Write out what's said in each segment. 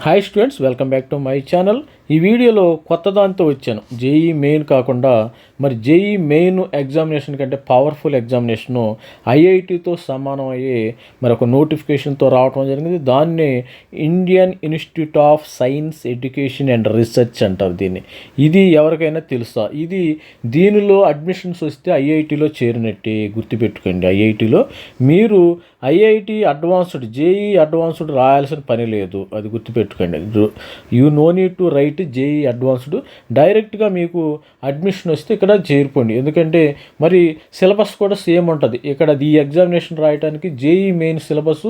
Hi students welcome back to my channel ఈ వీడియోలో కొత్త దాంతో వచ్చాను. జేఈ మెయిన్ కాకుండా మరి జేఈ మెయిన్ ఎగ్జామినేషన్ కంటే పవర్ఫుల్ ఎగ్జామినేషను ఐఐటితో సమానం అయ్యే మరి ఒక నోటిఫికేషన్తో రావడం జరిగింది. దాన్ని Indian institute of science education and research అంటారు దీన్ని. ఇది ఎవరికైనా తెలుసా? ఇది దీనిలో అడ్మిషన్స్ వస్తే ఐఐటిలో చేరినట్టే గుర్తుపెట్టుకోండి. ఐఐటిలో మీరు ఐఐటి అడ్వాన్స్డ్ జేఈ అడ్వాన్స్డ్ రాయాల్సిన పని లేదు. అది గుర్తుపెట్టుకోండి. You know need to write JEE advanced డైరెక్ట్గా మీకు అడ్మిషన్ వస్తే ఇక్కడ చేరిపోండి. ఎందుకంటే మరి సిలబస్ కూడా సేమ్ ఉంటుంది. ఇక్కడ ఈ ఎగ్జామినేషన్ రాయడానికి JEE main syllabus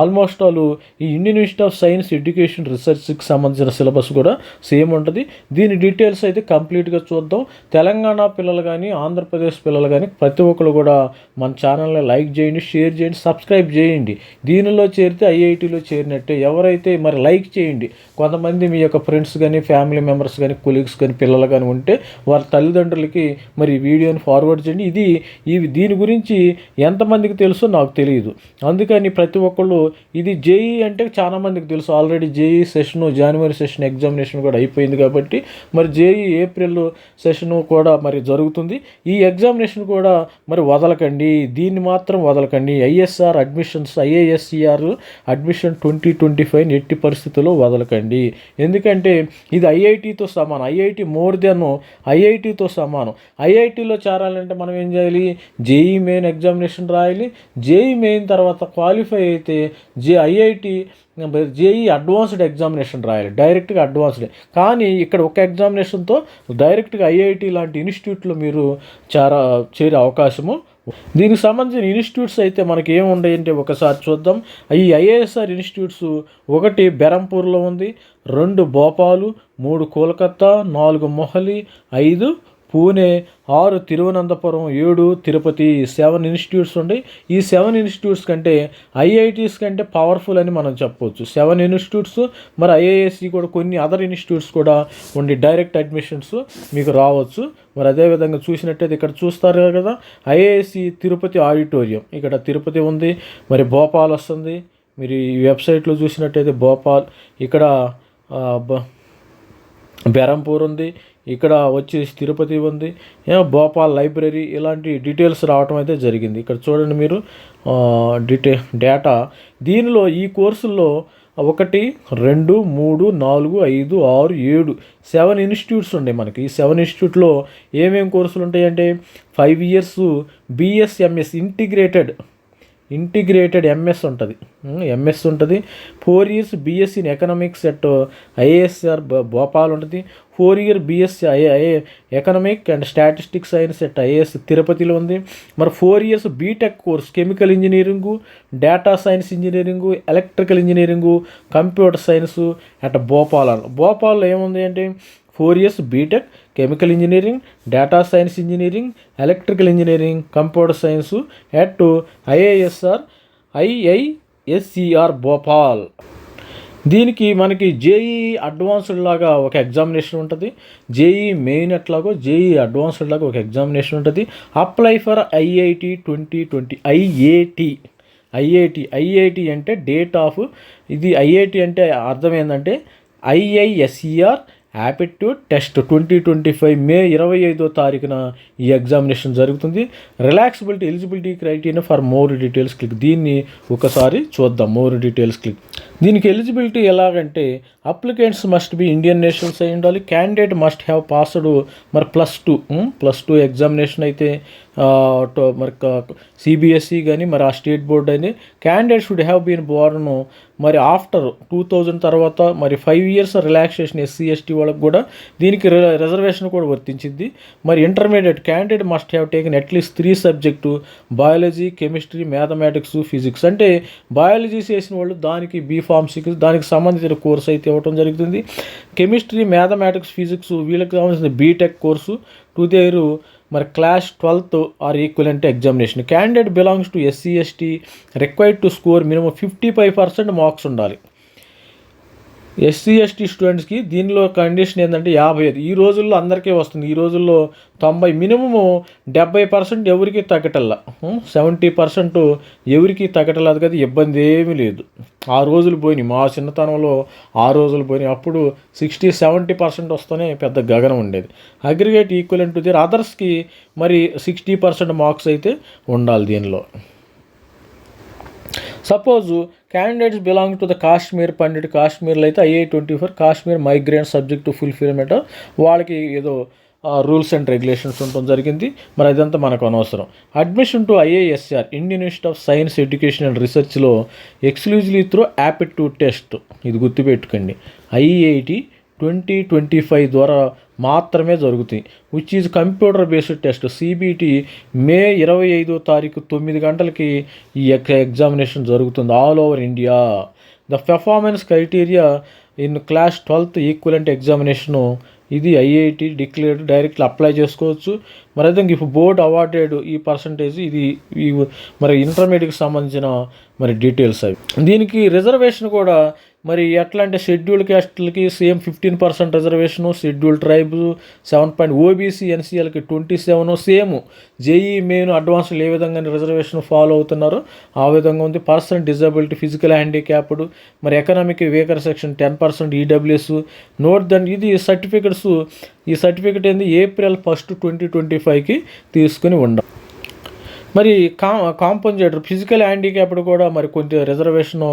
almost all ఈ Indian institute of science education రీసెర్చ్కి సంబంధించిన సిలబస్ కూడా సేమ్ ఉంటుంది. దీని డీటెయిల్స్ అయితే కంప్లీట్గా చూద్దాం. తెలంగాణ పిల్లలు కానీ ఆంధ్రప్రదేశ్ పిల్లలు కానీ ప్రతి ఒక్కరు కూడా మన ఛానల్ని లైక్ చేయండి షేర్ చేయండి సబ్స్క్రైబ్ చేయండి. దీనిలో చేరితే ఐఐటీలో చేరినట్టే ఎవరైతే మరి లైక్ చేయండి కొంతమంది మీ యొక్క ఫ్రెండ్స్ కానీ ఫ్యామిలీ మెంబర్స్ కానీ కొలీగ్స్ కానీ పిల్లలు కానీ ఉంటే వారి తల్లిదండ్రులకి మరి వీడియోని ఫార్వర్డ్ చేయండి. ఇది ఇవి దీని గురించి ఎంతమందికి తెలుసో నాకు తెలియదు. అందుకని ప్రతి ఒక్కళ్ళు ఇది జేఈ అంటే చాలా మందికి తెలుసు. ఆల్రెడీ జేఈ సెషను జనవరి సెషన్ ఎగ్జామినేషన్ కూడా అయిపోయింది కాబట్టి మరి జేఈ ఏప్రిల్ సెషను కూడా మరి జరుగుతుంది. ఈ ఎగ్జామినేషన్ కూడా మరి వదలకండి. దీన్ని మాత్రం వదలకండి. ISR admissions IASCR admission twenty twenty five ఎట్టి పరిస్థితుల్లో వదలకండి. ఎందుకంటే ఇది ఐఐటితో సమానం. ఐఐటి మోర్ దెన్ ఐఐటితో సమానం. ఐఐటిలో చేరాలంటే మనం ఏం చేయాలి? జేఈ మెయిన్ ఎగ్జామినేషన్ రాయాలి. జేఈ మెయిన్ తర్వాత క్వాలిఫై అయితే J IIT JEE advanced examination రాయాలి. డైరెక్ట్గా అడ్వాన్స్డ్. కానీ ఇక్కడ ఒక ఎగ్జామినేషన్తో డైరెక్ట్గా ఐఐటి లాంటి ఇన్స్టిట్యూట్లో మీరు చేరా చేరే అవకాశము దీనికి సంబంధించిన ఇన్స్టిట్యూట్స్ అయితే మనకి ఏముంటాయి అంటే ఒకసారి చూద్దాం. ఈ ఐఏఎస్ఆర్ ఇన్స్టిట్యూట్స్ ఒకటి బెరంపూర్లో ఉంది. రెండు భోపాలు మూడు కోల్కత్తా నాలుగు మొహలి ఐదు పూణే ఆరు తిరువనంతపురం ఏడు తిరుపతి. సెవెన్ ఇన్స్టిట్యూట్స్ ఉన్నాయి ఈ సెవెన్ ఇన్స్టిట్యూట్స్ కంటే ఐఐటీస్ కంటే పవర్ఫుల్ అని మనం చెప్పవచ్చు సెవెన్ ఇన్స్టిట్యూట్స్ మరి ఐఏఎస్సి కూడా కొన్ని అదర్ ఇన్స్టిట్యూట్స్ కూడా ఉండి డైరెక్ట్ అడ్మిషన్స్ మీకు రావచ్చు. మరి అదేవిధంగా చూసినట్టయితే ఇక్కడ చూస్తారు కదా ఐఏఎస్సి తిరుపతి ఆడిటోరియం. ఇక్కడ తిరుపతి ఉంది మరి భోపాల్ వస్తుంది. మీరు ఈ వెబ్సైట్లో చూసినట్టయితే భోపాల్ ఇక్కడ బెరంపూర్ ఉంది ఇక్కడ వచ్చి తిరుపతి ఉంది భోపాల్ లైబ్రరీ ఇలాంటి డీటెయిల్స్ రావటం అయితే జరిగింది. ఇక్కడ చూడండి మీరు ఆ, డీటే డేటా. దీనిలో ఈ కోర్సుల్లో ఒకటి రెండు మూడు నాలుగు ఐదు ఆరు ఏడు సెవెన్ ఇన్స్టిట్యూట్స్ ఉన్నాయి మనకి. ఈ సెవెన్ ఇన్స్టిట్యూట్లో ఏమేమి కోర్సులు ఉంటాయంటే five years BSMS integrated integrated MS ఉంటుంది. ఎంఎస్ ఉంటుంది. Four years BSc in economics at IASR Bhopal ఉంటుంది. Four year BSc IA economic and statistics science at IAS తిరుపతిలో ఉంది. మరి four years BTech course chemical engineering data science engineering electrical engineering computer science at Bhopal భోపాల్లో ఏముంది అంటే four years BTech chemical engineering data science engineering electrical engineering computer science at IASR IISCR Bhopal. దీనికి మనకి JEE advanced లాగా ఒక examination ఉంటుంది. JEE main ఎట్లాగో JEE advanced లాగా ఒక ఎగ్జామినేషన్ ఉంటుంది. Apply for IIT twenty twenty IAT IIT IIT అంటే డేట్ ఆఫ్ ఇది ఐఐటి అంటే అర్థం ఏంటంటే IISER aptitude test twenty twenty five May ఇరవై ఐదో తారీఖున ఈ ఎగ్జామినేషన్ జరుగుతుంది. Relaxability eligibility criteria for more details click దీన్ని ఒకసారి చూద్దాం. మోర్ డీటెయిల్స్ క్లిక్ దీనికి ఎలిజిబిలిటీ ఎలాగంటే applicants must be Indian nationals అయి ఉండాలి. క్యాండిడేట్ మస్ట్ హ్యావ్ పాస్డ్ మరి plus two plus two examination అయితే మరి సిబిఎస్ఈ కానీ మరి ఆ స్టేట్ బోర్డ్ అని candidate should have been born మరి ఆఫ్టర్ టూ థౌజండ్ తర్వాత మరి five years relaxation SC ST వాళ్ళకి కూడా దీనికి రి- రిజర్వేషన్ కూడా వర్తించింది. మరి intermediate candidate must have taken at least three subject biology chemistry mathematics physics అంటే బయాలజీ చేసిన వాళ్ళు దానికి బీ ఫార్మసీకి దానికి సంబంధించిన కోర్స్ అయితే ఇవ్వటం జరుగుతుంది. కెమిస్ట్రీ మ్యాథమెటిక్స్ ఫిజిక్స్ వీళ్ళకి సంబంధించిన బీటెక్ కోర్సు టు దేరు మరి class twelfth or equivalent examination candidate belongs to SC ST required to score minimum fifty five percent marks ఉండాలి. ఎస్సీ ఎస్టీ స్టూడెంట్స్కి దీనిలో కండిషన్ ఏంటంటే యాభై ఐదు. ఈ రోజుల్లో అందరికీ వస్తుంది. ఈ రోజుల్లో తొంభై మినిమము డెబ్బై పర్సెంట్ ఎవరికి తగ్గటల్లా. సెవెంటీ పర్సెంట్ ఎవరికి తగ్గటలేదు కదా ఇబ్బంది ఏమీ లేదు. ఆ రోజులు పోయినాయి. మా చిన్నతనంలో ఆ రోజులు పోయినాయి. అప్పుడు సిక్స్టీ సెవెంటీ పర్సెంట్ వస్తేనే పెద్ద గగనం ఉండేది. అగ్రిగేట్ ఈక్వల్ టు దీర్ అదర్స్కి మరి సిక్స్టీ పర్సెంట్ మార్క్స్ అయితే ఉండాలి దీనిలో. Suppose candidates belong to the Kashmir Pandit కాశ్మీర్లో అయితే IA twenty four Kashmir migraine subject to fulfilment వాళ్ళకి ఏదో రూల్స్ అండ్ రెగ్యులేషన్స్ ఉండటం జరిగింది. మరి అదంతా మనకు అనవసరం. Admission to IASR Indian institute of science education and రీసెర్చ్లో exclusively through aptitude test ఇది గుర్తుపెట్టుకోండి. ఐఐటి ట్వంటీ ట్వంటీ ఫైవ్ ద్వారా మాత్రమే జరుగుతాయి. Which is computer based test CBT May ఇరవై ఐదో తారీఖు తొమ్మిది గంటలకి ఈ ఎగ్జామినేషన్ జరుగుతుంది all over India the performance criteria in class twelfth equivalent examination ఇది ఐఐటి డిక్లేర్డ్ డైరెక్ట్లీ అప్లై చేసుకోవచ్చు. మరి అదే ఇప్పుడు బోర్డ్ అవార్డెడ్ ఈ పర్సంటేజ్ ఇది ఈ మరి ఇంటర్మీడియట్కి సంబంధించిన మరి డీటెయిల్స్ అవి. దీనికి రిజర్వేషన్ కూడా మరి ఎట్లా అంటే scheduled క్యాస్ట్లకి same fifteen percent reservation scheduled tribes seven point OBC ఎన్సీఎల్కి twenty seven same. JEE main అడ్వాన్స్లు ఏ విధంగా రిజర్వేషన్ ఫాలో అవుతున్నారో ఆ విధంగా ఉంది. పర్సన్ డిజబిలిటీ ఫిజికల్ హ్యాండిక్యాప్డ్ మరి economic weaker section ten percent EWS. Note then ఇది సర్టిఫికెట్స్. ఈ సర్టిఫికెట్ ఏంది? ఏప్రిల్ ఫస్ట్ ట్వంటీ ట్వంటీ ఫైవ్కి తీసుకుని ఉండాలి మరి కా కాంపన్సేటర్ ఫిజికల్ హ్యాండిక్యాప్డ్ కూడా మరి కొంచెం రిజర్వేషన్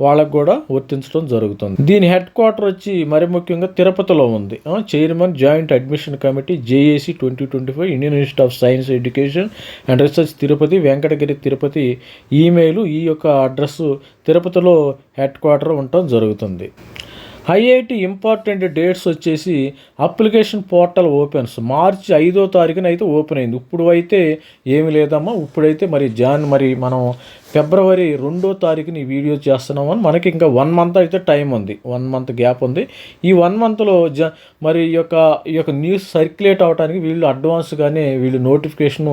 వాళ్ళకు కూడా వర్తించడం జరుగుతుంది. దీని హెడ్ క్వార్టర్ వచ్చి మరి ముఖ్యంగా తిరుపతిలో ఉంది. Chairman joint admission committee JAC twenty twenty five Indian institute of science education and research Tirupati Venkatagiri Tirupati email ఈ యొక్క అడ్రస్ తిరుపతిలో హెడ్ క్వార్టర్ ఉండటం జరుగుతుంది. ఐఐటి ఇంపార్టెంట్ డేట్స్ వచ్చేసి అప్లికేషన్ పోర్టల్ ఓపెన్స్ మార్చి ఐదో తారీఖున అయితే ఓపెన్ అయింది. ఇప్పుడు అయితే ఏమి లేదమ్మా. ఇప్పుడైతే మరి జాన్ మరి మనం ఫిబ్రవరి రెండో తారీఖుని ఈ వీడియో చేస్తున్నామని మనకి ఇంకా వన్ మంత్ అయితే టైం ఉంది. వన్ మంత్ గ్యాప్ ఉంది. ఈ వన్ మంత్లో జ మరి ఈ యొక్క ఈ యొక్క న్యూస్ సర్క్యులేట్ అవడానికి వీళ్ళు అడ్వాన్స్గానే వీళ్ళు నోటిఫికేషన్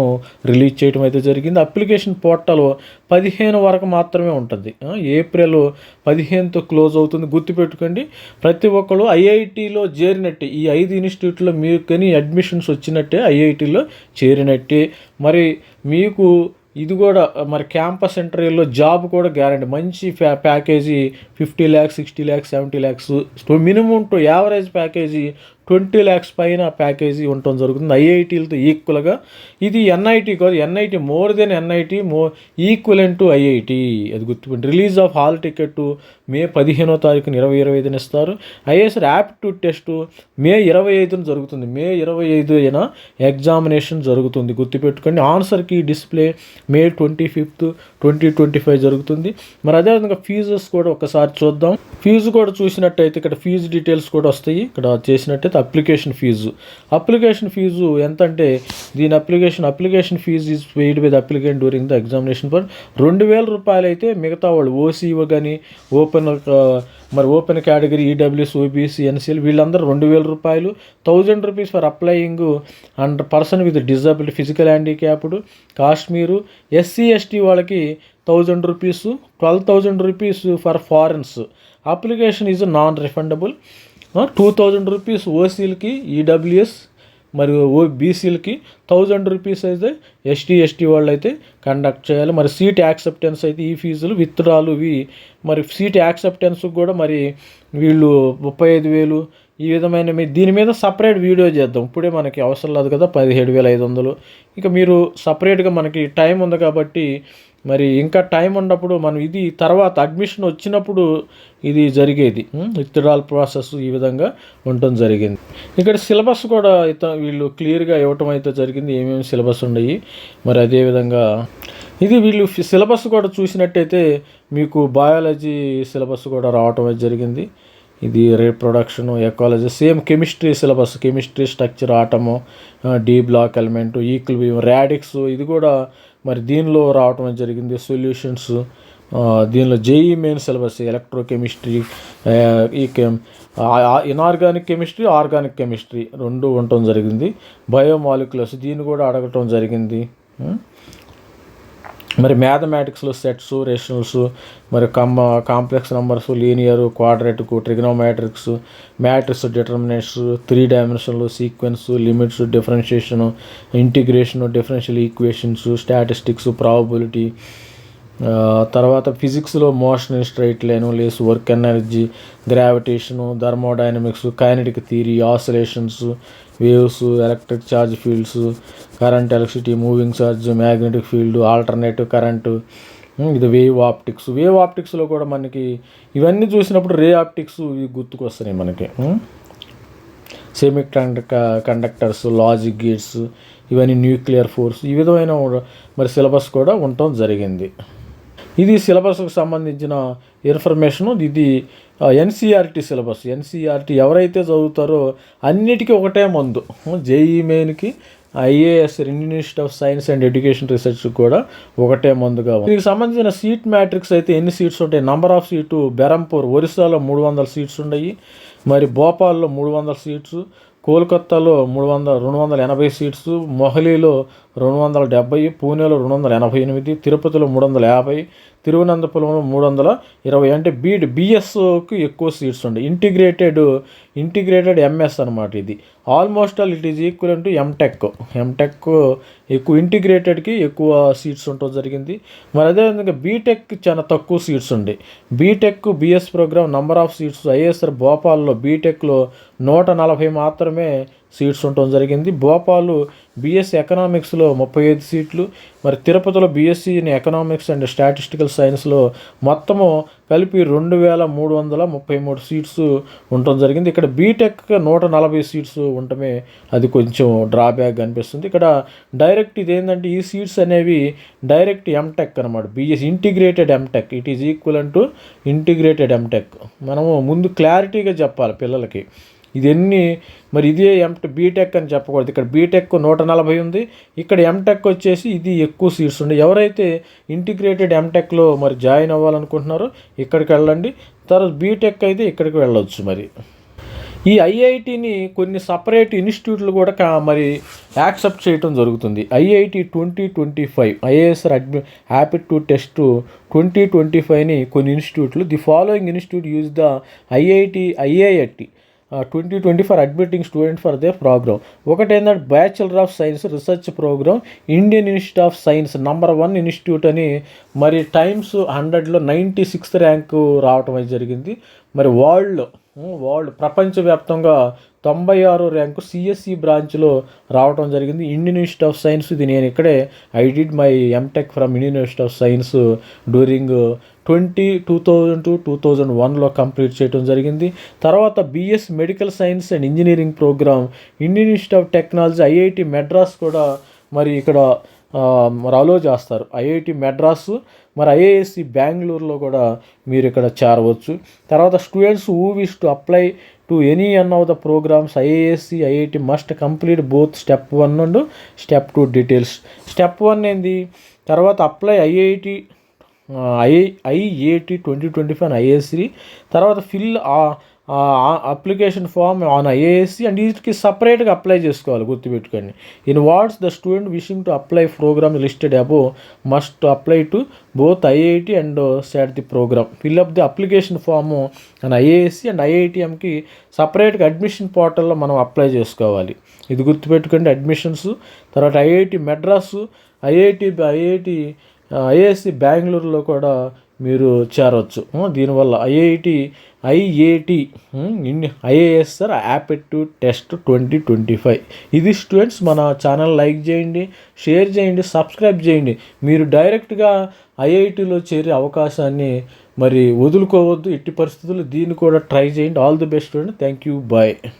రిలీజ్ చేయడం అయితే జరిగింది. అప్లికేషన్ పోర్టల్ పదిహేను వరకు మాత్రమే ఉంటుంది. ఏప్రిల్ పదిహేనుతో క్లోజ్ అవుతుంది. గుర్తుపెట్టుకోండి ప్రతి ఒక్కరు ఐఐటిలో చేరినట్టే ఈ ఐదు ఇన్స్టిట్యూట్లో మీకు కానీ అడ్మిషన్స్ వచ్చినట్టే ఐఐటిలో చేరినట్టే. మరి మీకు ఇది కూడా మరి క్యాంపస్ ఇంటర్వ్యూలో జాబ్ కూడా గ్యారంటీ. మంచి ప్యా package fifty lakhs sixty lakhs seventy lakhs minimum to average package twenty lakhs పైన ప్యాకేజీ ఉండటం జరుగుతుంది. ఐఐటీలతో ఈక్వల్గా ఇది ఎన్ఐటీ కాదు ఎన్ఐటి మోర్ దెన్ ఎన్ఐటి మో ఈక్వలెంట్ టు ఐఐటి. అది గుర్తుపెట్టి release of hall ticket May పదిహేనో తారీఖున ఇరవై ఇరవై ఐదున ఇస్తారు. ఐఎస్ఆర్ యాప్టిట్యూడ్ టెస్ట్ మే ఇరవై ఐదున జరుగుతుంది. మే ఇరవై ఐదు అయినా ఎగ్జామినేషన్ జరుగుతుంది. గుర్తుపెట్టుకోండి. ఆన్సర్కి display May twenty fifth twenty twenty five జరుగుతుంది. మరి అదేవిధంగా ఫీజెస్ కూడా ఒకసారి చూద్దాం. ఫీజు కూడా చూసినట్టయితే ఇక్కడ ఫీజు డీటెయిల్స్ కూడా వస్తాయి. ఇక్కడ చేసినట్టయితే అప్లికేషన్ ఫీజు అప్లికేషన్ ఫీజు ఎంత అంటే దీని application application fee is paid with applicant during the examination for రెండు వేల రూపాయలు అయితే మిగతా వాళ్ళు ఓసీఓ కానీ ఓపెన్ మరి open category EWS OBC NCL వీళ్ళందరూ రెండు వేల రూపాయలు. Thousand rupees for applying and person with disability physical handicapped Kashmir SC ST వాళ్ళకి thousand rupees twelve thousand rupees for foreigns application is non refundable two thousand rupees ఓసీలకి EWS మరియు ఓ బీసీలకి thousand rupees అయితే ST ST వాళ్ళు అయితే conduct చేయాలి. మరి seat acceptance అయితే ఈ ఫీజులు విత్డ్రాలు ఇవి మరి సీట్ యాక్సెప్టెన్స్ కూడా మరి వీళ్ళు ముప్పై ఐదు వేలు ఈ విధమైన మీ దీని మీద సపరేట్ వీడియో చేద్దాం. ఇప్పుడే మనకి అవసరం లేదు కదా పదిహేడు వేల ఐదు వందలు. ఇక మీరు సపరేట్గా మనకి టైం ఉంది కాబట్టి మరి ఇంకా టైం ఉన్నప్పుడు మనం ఇది తర్వాత అడ్మిషన్ వచ్చినప్పుడు ఇది జరిగేది. విత్డ్రాల్ ప్రాసెస్ ఈ విధంగా ఉండటం జరిగింది. ఇక్కడ సిలబస్ కూడా ఇత వీళ్ళు క్లియర్గా ఇవ్వటం అయితే జరిగింది. ఏమేమి సిలబస్ ఉన్నాయి? మరి అదేవిధంగా ఇది వీళ్ళు సిలబస్ కూడా చూసినట్టయితే మీకు బయాలజీ సిలబస్ కూడా రావటం అయితే జరిగింది. ఇది reproduction ecology same chemistry syllabus chemistry structure atom D block element equilibrium redox ఇది కూడా మరి దీనిలో రావటం జరిగింది. సొల్యూషన్స్ దీనిలో జేఈ మెయిన్ సిలబస్ ఎలక్ట్రోకెమిస్ట్రీ ఈ chem inorganic chemistry organic chemistry రెండు ఉండటం జరిగింది. బయోమాలిక్యులర్స్ దీన్ని కూడా అడగటం జరిగింది. Hmm? మరి మ్యాథమెటిక్స్లో సెట్స్ రేషనల్స్ మరి కమ్మ complex numbers linear quadratic trigonometrics matrix determinants three డైమెన్షన్లు sequence limits differentiation integration differential equations statistics probability తర్వాత ఫిజిక్స్లో motion straight line laws work energy gravitation thermodynamics kinetic theory oscillations waves electric charge fields current electricity moving charge magnetic field alternative current ఇది wave optics. Wave ఆప్టిక్స్లో కూడా మనకి ఇవన్నీ చూసినప్పుడు ray optics ఇవి గుర్తుకొస్తున్నాయి మనకి. సెమీ కండక్టర్స్ లాజిక్ గేట్స్ ఇవన్నీ న్యూక్లియర్ ఫోర్స్ ఈ విధమైన మరి సిలబస్ కూడా ఉండటం జరిగింది. ఇది సిలబస్కు సంబంధించిన ఇన్ఫర్మేషన్ ఇది ఎన్సీఆర్టీ సిలబస్. ఎన్సీఆర్టీ ఎవరైతే చదువుతారో అన్నిటికీ ఒకటే మందు. JEE మెయిన్కి IAS institute of science and education research కూడా ఒకటే మందుగా ఉంది. దీనికి సంబంధించిన సీట్ మ్యాట్రిక్స్ అయితే ఎన్ని సీట్స్ ఉంటాయి? నంబర్ ఆఫ్ సీటు బెరంపూర్ ఒరిస్సాలో మూడు వందల సీట్స్ ఉన్నాయి. మరి భోపాల్లో మూడు వందల సీట్స్ కోల్కత్తాలో మూడు వందల రెండు వందల ఎనభై సీట్స్ మొహలీలో రెండు వందల డెబ్బై పూణేలో రెండు వందల ఎనభై ఎనిమిది తిరుపతిలో మూడు వందల యాభై తిరువనంతపురంలో మూడు వందల ఇరవై. అంటే బీడ్ బిఎస్కి ఎక్కువ సీట్స్ ఉండే. ఇంటిగ్రేటెడ్ ఇంటిగ్రేటెడ్ ఎంఎస్ అనమాట ఇది. Almost all it is equal to MTech. MTech ఎక్కువ ఇంటిగ్రేటెడ్కి ఎక్కువ సీట్స్ ఉండటం జరిగింది. మరి అదేవిధంగా బీటెక్ చాలా తక్కువ సీట్స్ ఉండే. BTech BS program number of seats ISR భోపాల్లో బీటెక్లో నూట నలభై మాత్రమే సీట్స్ ఉండటం జరిగింది. భోపాలు బీఎస్సీ ఎకనామిక్స్లో ముప్పై ఐదు సీట్లు మరి తిరుపతిలో BSc in economics and statistical సైన్స్లో మొత్తము కలిపి రెండు వేల మూడు వందల ముప్పై మూడు సీట్స్ ఉండటం జరిగింది. ఇక్కడ బీటెక్ నూట నలభై సీట్స్ ఉండటమే అది కొంచెం డ్రాబ్యాక్ అనిపిస్తుంది. ఇక్కడ డైరెక్ట్ ఇదేంటంటే ఈ సీట్స్ అనేవి డైరెక్ట్ ఎంటెక్ అనమాట BS integrated MTech it is equal to integrated MTech మనము ముందు క్లారిటీగా చెప్పాలి పిల్లలకి. ఇది ఎన్ని మరి ఇదే ఎంట బీటెక్ అని చెప్పకూడదు. ఇక్కడ బీటెక్ నూట నలభై ఉంది. ఇక్కడ ఎంటెక్ వచ్చేసి ఇది ఎక్కువ సీట్స్ ఉంది ఎవరైతే ఇంటిగ్రేటెడ్ ఎంటెక్లో మరి జాయిన్ అవ్వాలనుకుంటున్నారో ఇక్కడికి వెళ్ళండి. తర్వాత బీటెక్ అయితే ఇక్కడికి వెళ్ళొచ్చు మరి. ఈ ఐఐటిని కొన్ని సపరేట్ ఇన్స్టిట్యూట్లు కూడా కా మరి యాక్సెప్ట్ చేయడం జరుగుతుంది. IIT twenty twenty five IASR అడ్మి to test twenty twenty ఫైవ్ని కొన్ని ఇన్స్టిట్యూట్లు the following institute use the IIT IIIT twenty twenty for admitting student for they program ఒకటి ఏంటంటే bachelor of science research program Indian institute of science number one institute అని మరి times హండ్రెడ్లో ninety sixth rank రావటం జరిగింది. మరి వరల్డ్లో world ప్రపంచవ్యాప్తంగా తొంభై ఆరు ర్యాంకు సిఎస్సి బ్రాంచ్లో రావడం జరిగింది. ఇండియన్ ఇన్స్టిట్యూట్ ఆఫ్ సైన్స్ ఇది. నేను ఇక్కడే I did my MTech from Indian institute of science during twenty two thousand to two thousand వన్లో కంప్లీట్ చేయడం జరిగింది. తర్వాత BS medical science and engineering program Indian institute of technology IIT Madras కూడా మరి ఇక్కడ మరి అలో చేస్తారు. ఐఐటి మెడ్రాస్ మరి ఐఏఎస్సి బెంగళూరులో కూడా మీరు ఇక్కడ చేరవచ్చు. తర్వాత students who wish to apply to any un of the programs IASC IIT must complete both step one and step two details. Step one ఏంది? తర్వాత apply IIT I IAT twenty twenty five IASC. తర్వాత fill application form on IASC and వీటికి సపరేట్గా apply చేసుకోవాలి గుర్తుపెట్టుకోండి. In what's the student wishing to apply program listed above must apply to both IIT and SAT the program. Fill up the application form and IASC and ఐఐటిఎంకి సపరేట్గా admission పోర్టల్లో మనం apply చేసుకోవాలి. ఇది గుర్తుపెట్టుకోండి అడ్మిషన్స్ తర్వాత IIT Madras IIT IIT IISc బెంగళూరులో కూడా మీరు చేరవచ్చు దీనివల్ల IIT IAT IISER aptitude test twenty twenty five. ఇది స్టూడెంట్స్ మన ఛానల్ లైక్ చేయండి షేర్ చేయండి సబ్స్క్రైబ్ చేయండి. మీరు డైరెక్ట్గా ఐఐటిలో చేరే అవకాశాన్ని మరి వదులుకోవద్దు. ఎట్టి పరిస్థితుల్లో దీన్ని కూడా ట్రై చేయండి. All the best student thank you. Bye.